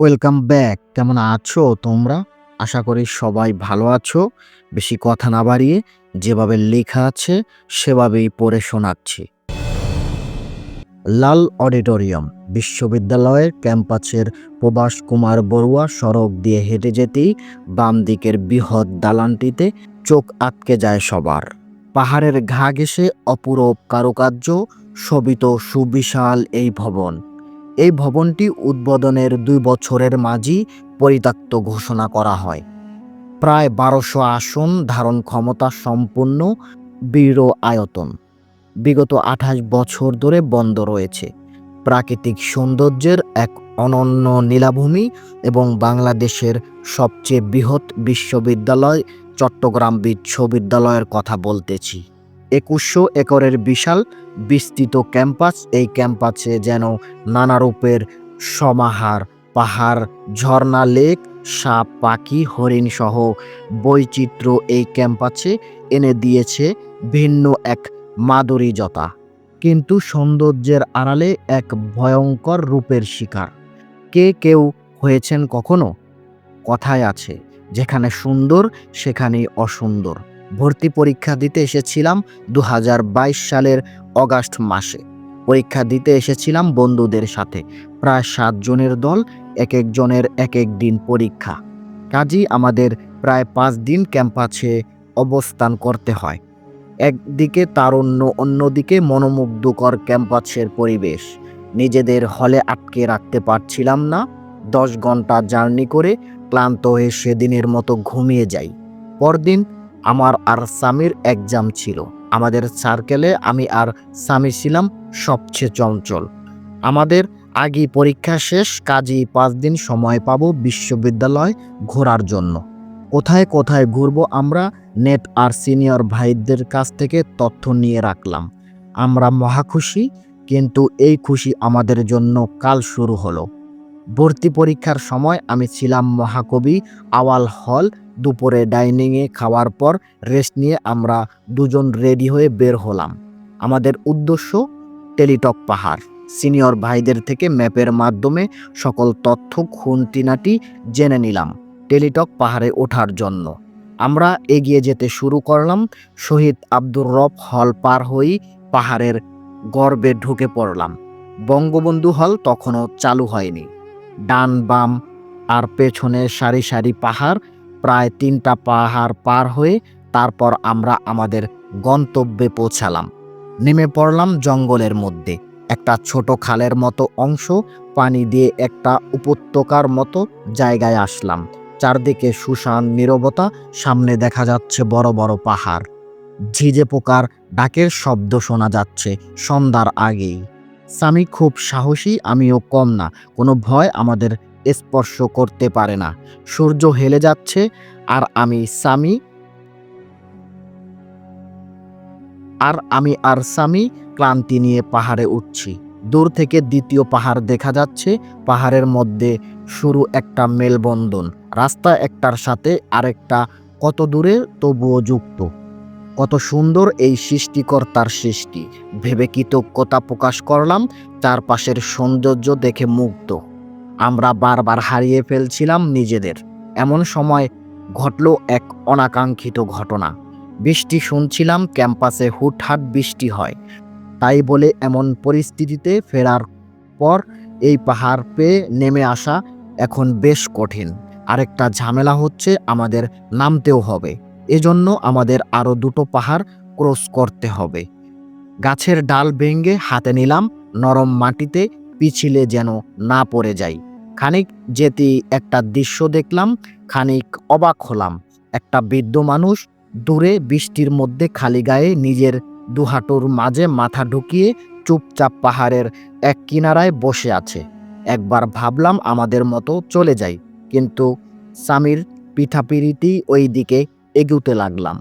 Welcome back কেমন আছো তোমরা? আশা করি সবাই ভালো আছো। বেশি কথা না বাড়িয়ে যেভাবে লেখা আছে সেভাবেই পড়ে শোনাচ্ছি। লাল অডিটোরিয়াম বিশ্ববিদ্যালয়ের ক্যাম্পাসের প্রবাস কুমার বড়ুয়া সড়ক দিয়ে হেঁটে যেতেই বাম দিকের বৃহৎ দালানটিতে চোখ আটকে যায় সবার। পাহাড়ের ঘা ঘেঁষে অপূরব কারুকার্য, শোভিত সুবিশাল এই ভবন। এই ভবনটি উদ্বোধনের দুই বছরের মাঝি পরিত্যক্ত ঘোষণা করা হয়। প্রায় বারোশো আসন ধারণ ক্ষমতা সম্পূর্ণ বীর আয়তন। বিগত আঠাশ বছর ধরে বন্ধ রয়েছে। প্রাকৃতিক সৌন্দর্যের এক অনন্য নীলাভূমি এবং বাংলাদেশের সবচেয়ে বৃহৎ বিশ্ববিদ্যালয় চট্টগ্রাম বিশ্ববিদ্যালয়ের কথা বলতেছি। একুশশো একরের বিশাল বিস্তৃত ক্যাম্পাস, এই ক্যাম্পাসে যেন নানা রূপের সমাহার, পাহাড়, ঝর্ণা, লেক, সাপ, পাখি, হরিণ সহ বৈচিত্র্য এই ক্যাম্পাসে এনে দিয়েছে ভিন্ন এক মাধুরীজতা কিন্তু সৌন্দর্যের আড়ালে এক ভয়ঙ্কর রূপের শিকার। কে কেউ হয়েছেন কখনো? কথায় আছে যেখানে সুন্দর, সেখানেই অসুন্দর। ভর্তি পরীক্ষা দিতে এসেছিলাম দু হাজার বাইশ সালের অগাস্ট মাসে। পরীক্ষা দিতে এসেছিলাম বন্ধুদের সাথে। প্রায় সাতজনের দল, এক একজনের এক এক দিন পরীক্ষা। কাজী, আমাদের প্রায় পাঁচ দিন ক্যাম্পাসে অবস্থান করতে হয়। একদিকে তারুণ্য, অন্যদিকে মনোমুগ্ধকর ক্যাম্পাসের পরিবেশ। নিজেদের হলে আটকে রাখতে পারছিলাম না। দশ ঘণ্টা জার্নি করে ক্লান্ত হয়ে সেদিনের মতো ঘুমিয়ে যাই। পরদিন আমার আর স্বামীর এক্সাম ছিল। আমাদের সার্কেলে আমি আর স্বামী ছিলাম সবচেয়ে চঞ্চল। আমাদের আগে পরীক্ষা শেষ কাজী পাঁচ দিন সময় পাবো বিশ্ববিদ্যালয় ঘোরার জন্য। কোথায় কোথায় ঘুরবো আমরা নেট আর সিনিয়র ভাইদের কাছ থেকে তথ্য নিয়ে রাখলাম। আমরা মহাখুশি কিন্তু এই খুশি আমাদের জন্য কাল শুরু হলো। ভর্তি পরীক্ষার সময় আমি ছিলাম মহাকবি আওয়াল হল। দুপুরে ডাইনিংয়ে খাওয়ার পর রেস্ট নিয়ে আমরা দুজন রেডি হয়ে বের হলাম। আমাদের উদ্দেশ্য, টেলিটক পাহাড়। সিনিয়র ভাইদের থেকে ম্যাপের মাধ্যমে সকল তথ্য খুঁটিনাটি জেনে নিলাম টেলিটক পাহাড়ে ওঠার জন্য। আমরা এগিয়ে যেতে শুরু করলাম। শহীদ আব্দুর রব হল পার হয়েই পাহাড়ের গর্বে ঢুকে পড়লাম। বঙ্গবন্ধু হল তখনও চালু হয়নি। ডান বাম আর পেছনে সারি সারি পাহাড়, প্রায় তিনটা পাহাড় পার হয়ে তারপর আমরা আমাদের গন্তব্যে পৌঁছালাম। নেমে পড়লাম জঙ্গলের মধ্যে। একটা ছোট খালের মতো অংশ, পানি দিয়ে একটা উপত্যকার মতো জায়গায় আসলাম। চারদিকে সুশান নীরবতা, সামনে দেখা যাচ্ছে বড় বড় পাহাড়। ঝিঝে পোকার ডাকের শব্দ শোনা যাচ্ছে সন্ধ্যার আগেই। স্বামী খুব সাহসী, আমিও কম না। কোনো ভয় আমাদের স্পর্শ করতে পারে না। সূর্য হেলে যাচ্ছে, আর আমি স্বামী, আর আমি আর স্বামী ক্লান্তি নিয়ে পাহাড়ে উঠছি। দূর থেকে দ্বিতীয় পাহাড় দেখা যাচ্ছে। পাহাড়ের মধ্যে শুরু একটা মেলবন্ধন। রাস্তা একটার সাথে আরেকটা কত দূরে তবুও যুক্ত। কত সুন্দর এই সৃষ্টিকর্তার সৃষ্টি। ভেবে কৃতজ্ঞতা প্রকাশ করলাম, চারপাশের সৌন্দর্য দেখে মুগ্ধ। আমরা বারবার হারিয়ে ফেলছিলাম নিজেদের। এমন সময় ঘটল এক অনাকাঙ্ক্ষিত ঘটনা। বৃষ্টি শুনছিলাম ক্যাম্পাসে হুটহাট বৃষ্টি হয়। তাই বলে এমন পরিস্থিতিতে ফেরার পর এই পাহাড় পেয়ে নেমে আসা এখন বেশ কঠিন। আরেকটা ঝামেলা হচ্ছে আমাদের নামতেও হবে। এজন্য আমাদের আরও দুটো পাহাড় ক্রস করতে হবে। গাছের ডাল ভেঙে হাতে নিলাম, নরম মাটিতে পিছিলে যেন না পড়ে যাই। খানিক যেতেই একটা দৃশ্য দেখলাম, খানিক অবাক হলাম। একটা বৃদ্ধ মানুষ দূরে বৃষ্টির মধ্যে খালি গায়ে নিজের দুহাটুর মাঝে মাথা ঢুকিয়ে চুপচাপ পাহাড়ের এক কিনারায় বসে আছে। একবার ভাবলাম আমাদের মতো চলে যাই, কিন্তু স্বামীর পিঠাপিড়িটি ওই দিকে এগুতে লাগলাম।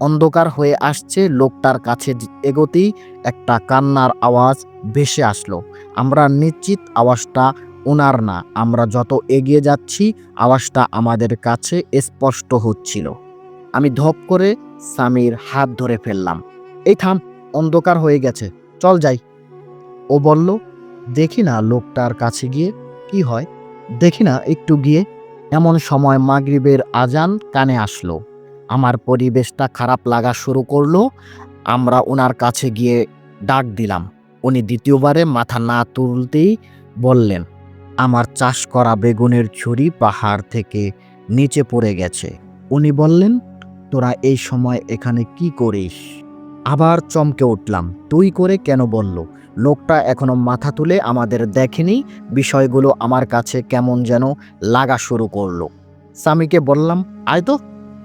অন্ধকার হয়ে আসছে লোকটার কাছে এগোতেই একটা কান্নার আওয়াজ ভেসে আসলো। আমরা নিশ্চিত আওয়াজটা ওনার না, আমরা যত এগিয়ে যাচ্ছি আওয়াজটা আমাদের কাছে স্পষ্ট হচ্ছিল। আমি ধপ করে স্বামীর হাত ধরে ফেললাম। এই থাম, অন্ধকার হয়ে গেছে, চল যাই। ও বলল, দেখি না লোকটার কাছে গিয়ে কি হয়, দেখি না একটু গিয়ে। এমন সময় মাগরিবের আজান কানে আসলো। আমার পরিবেশটা খারাপ লাগা শুরু করল। আমরা ওনার কাছে গিয়ে ডাক দিলাম। উনি দ্বিতীয়বারে মাথা না তুলতেই বললেন, আমার চাষ করা বেগুনের ছুরি পাহাড় থেকে নিচে পড়ে গেছে। উনি বললেন, তোরা এই সময় এখানে কি করিস? আবার চমকে উঠলাম। তুই করে কেন বলল? লোকটা এখনও মাথা তুলে আমাদের দেখেনি। বিষয়গুলো আমার কাছে কেমন যেন লাগা শুরু করল। স্বামীকে বললাম, আয় তো।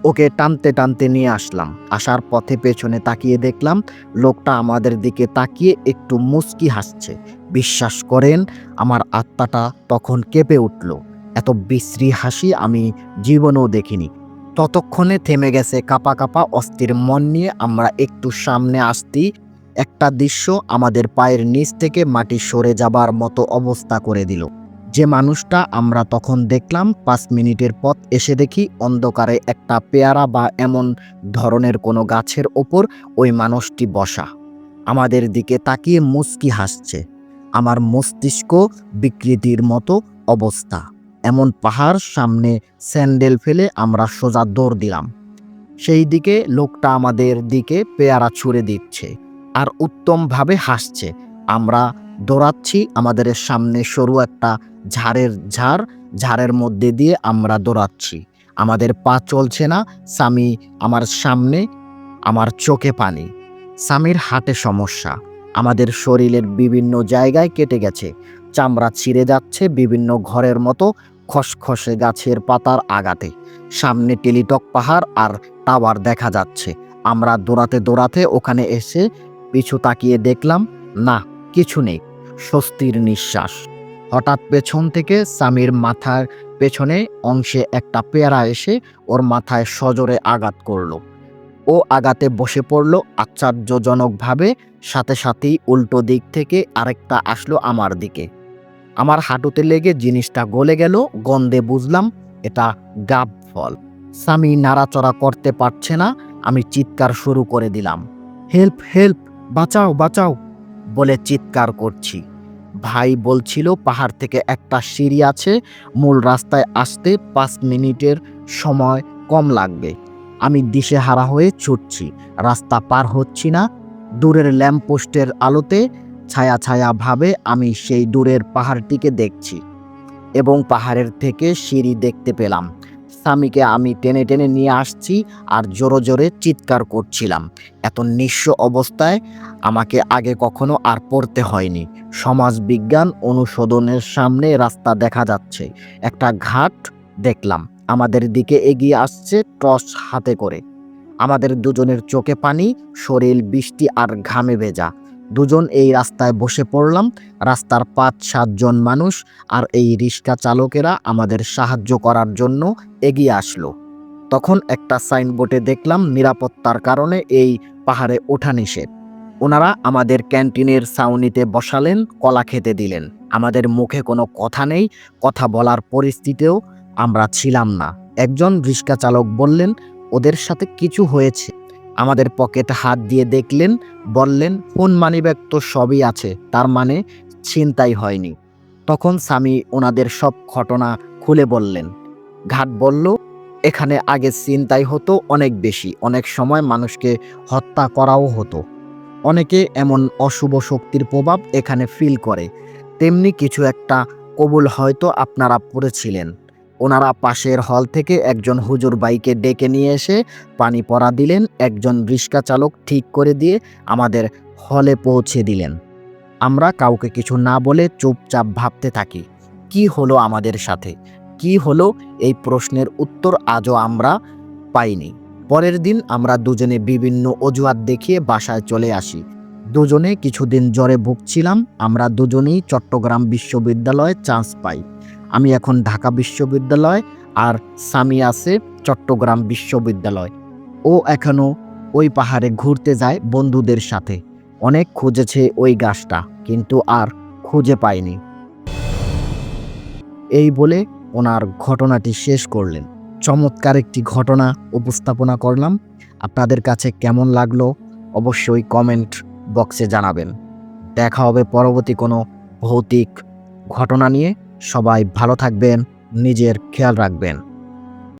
ওকে টানতে টানতে নিয়ে আসলাম। আসার পথে পেছনে তাকিয়ে দেখলাম, লোকটা আমাদের দিকে তাকিয়ে একটু মুচকি হাসছে। বিশ্বাস করেন, আমার আত্মাটা তখন কেঁপে উঠল। এত বিশ্রী হাসি আমি জীবনেও দেখিনি। ততক্ষণে থেমে গেছে কাপা কাপা অস্থির মন নিয়ে আমরা একটু সামনে আসতেই একটা দৃশ্য আমাদের পায়ের নিচ থেকে মাটি সরে যাবার মতো অবস্থা করে দিল। যে মানুষটা আমরা তখন দেখলাম পাঁচ মিনিটের পথ এসে দেখি অন্ধকারে একটা পেয়ারা বা এমন ধরনের কোনো গাছের ওপর ওই মানুষটি বসা। আমাদের দিকে তাকিয়ে মুচকি হাসছে। আমার মস্তিষ্ক বিকৃতির মতো অবস্থা। এমন পাহাড় সামনে স্যান্ডেল ফেলে আমরা সোজা দৌড় দিলাম। সেই দিকে লোকটা আমাদের দিকে পেয়ারা ছুঁড়ে দিচ্ছে আর উত্তমভাবে হাসছে। আমরা দৌড়াচ্ছি আমাদের সামনে সরু একটা ঝাড়ের ঝাড়, ঝাড়ের মধ্যে দিয়ে আমরা দৌড়াচ্ছি। আমাদের পা চলছে না। স্বামী আমার সামনে, আমার চোখে পানি। স্বামীর হাটে সমস্যা। আমাদের শরীরের বিভিন্ন জায়গায় কেটে গেছে। চামড়া ছিঁড়ে যাচ্ছে বিভিন্ন ঘরের মতো খসখসে গাছের পাতার আগাতে সামনে টেলিটক পাহাড় আর টাওয়ার দেখা যাচ্ছে। আমরা দৌড়াতে দৌড়াতে ওখানে এসে পিছু তাকিয়ে দেখলাম, না, কিছু নেই। স্বস্তির নিঃশ্বাস। হঠাৎ পেছন থেকে স্বামীর মাথার পেছনে অংশে একটা পেয়ারা এসে ওর মাথায় সজোরে আঘাত করল। ও আঘাতে বসে পড়ল আশ্চর্যজনকভাবে, সাথে সাথেই উল্টো দিক থেকে আরেকটা আসলো আমার দিকে। আমার হাঁটুতে লেগে জিনিসটা গলে গেল, গন্ধে বুঝলাম এটা গাব ফল। স্বামী নাড়াচড়া করতে পারছে না, আমি চিৎকার শুরু করে দিলাম। হেল্প হেল্প, বাঁচাও বাঁচাও, বলে চিৎকার করছি। ভাই বলছিল, পাহাড় থেকে একটা সিঁড়ি আছে, মূল রাস্তায় আসতে পাঁচ মিনিটের সময় কম লাগবে। আমি দিশেহারা হয়ে ছুটছি। রাস্তা পার হচ্ছি না। দূরের ল্যাম্পপোস্টের আলোতে ছায়া ছায়া ভাবে আমি সেই দূরের পাহাড়টিকে দেখছি এবং পাহাড়ের থেকে সিঁড়ি দেখতে পেলাম। স্বামীকে আমি টেনে টেনে নিয়ে আসছি আর জোরে জোরে চিৎকার করছিলাম। এত নিঃস্ব অবস্থায় আমাকে আগে কখনো আর পড়তে হয়নি। সমাজ বিজ্ঞান অনুশোধনের সামনে রাস্তা দেখা যাচ্ছে। একটা ঘাট দেখলাম। আমাদের দিকে এগিয়ে আসছে টর্চ হাতে করে। আমাদের দুজনের চোখে পানি, শরীর, বৃষ্টি আর ঘামে ভেজা। দুজন এই রাস্তায় বসে পড়লাম। রাস্তার পাঁচ সাতজন মানুষ আর এই রিক্সা চালকেরা আমাদের সাহায্য করার জন্য এগিয়ে আসলো। তখন একটা সাইনবোর্ডে দেখলাম নিরাপত্তার কারণে এই পাহাড়ে ওঠা নিষেধ। ওনারা আমাদের ক্যান্টিনের ছাউনিতে বসালেন, কলা খেতে দিলেন। আমাদের মুখে কোনো কথা নেই, কথা বলার পরিস্থিতিও আমরা ছিলাম না। একজন রিক্সা চালক বললেন, ওদের সাথে কিছু হয়েছে। আমাদের পকেট হাত দিয়ে দেখলেন, বললেন, ফোন মানিব্যাগ তো সবই আছে, তার মানে ছিনতাই হয়নি। তখন স্বামী ওনাদের সব ঘটনা খুলে বললেন। ঘাট বলল, এখানে আগে ছিনতাই হতো অনেক বেশি, অনেক সময় মানুষকে হত্যা করাও হতো। অনেকে এমন অশুভ শক্তির প্রভাব এখানে ফিল করে। তেমনি কিছু একটা কবুল হয়তো আপনারা পড়েছিলেন। ওনারা পাশের হল থেকে একজন হুজুর বাইকে ডেকে নিয়ে এসে পানি পরা দিলেন, একজন রিক্সা চালক ঠিক করে দিয়ে আমাদের হলে পৌঁছে দিলেন। আমরা কাউকে কিছু না বলে চুপচাপ ভাবতে থাকি, কি হলো আমাদের সাথে? কি হলো? এই প্রশ্নের উত্তর আজও আমরা পাইনি। পরের দিন আমরা দুজনে বিভিন্ন অজুহাত দেখিয়ে বাসায় চলে আসি। দুজনে কিছুদিন জ্বরে ভুগছিলাম, আমরা দুজনেই চট্টগ্রাম বিশ্ববিদ্যালয়ে চান্স পাই। আমি এখন ঢাকা বিশ্ববিদ্যালয় আর স্বামী আছে চট্টগ্রাম বিশ্ববিদ্যালয়। ও এখনও ওই পাহাড়ে ঘুরতে যায় বন্ধুদের সাথে। অনেক খুঁজেছে ওই গাছটা, কিন্তু আর খুঁজে পায়নি এই বলে ওনার ঘটনাটি শেষ করলেন। চমৎকার একটি ঘটনা উপস্থাপনা করলাম। আপনাদের কাছে কেমন লাগল অবশ্যই কমেন্ট বক্সে জানাবেন। দেখা হবে পরবর্তী কোনো ভৌতিক ঘটনা নিয়ে। সবাই ভালো থাকবেন নিজের খেয়াল রাখবেন।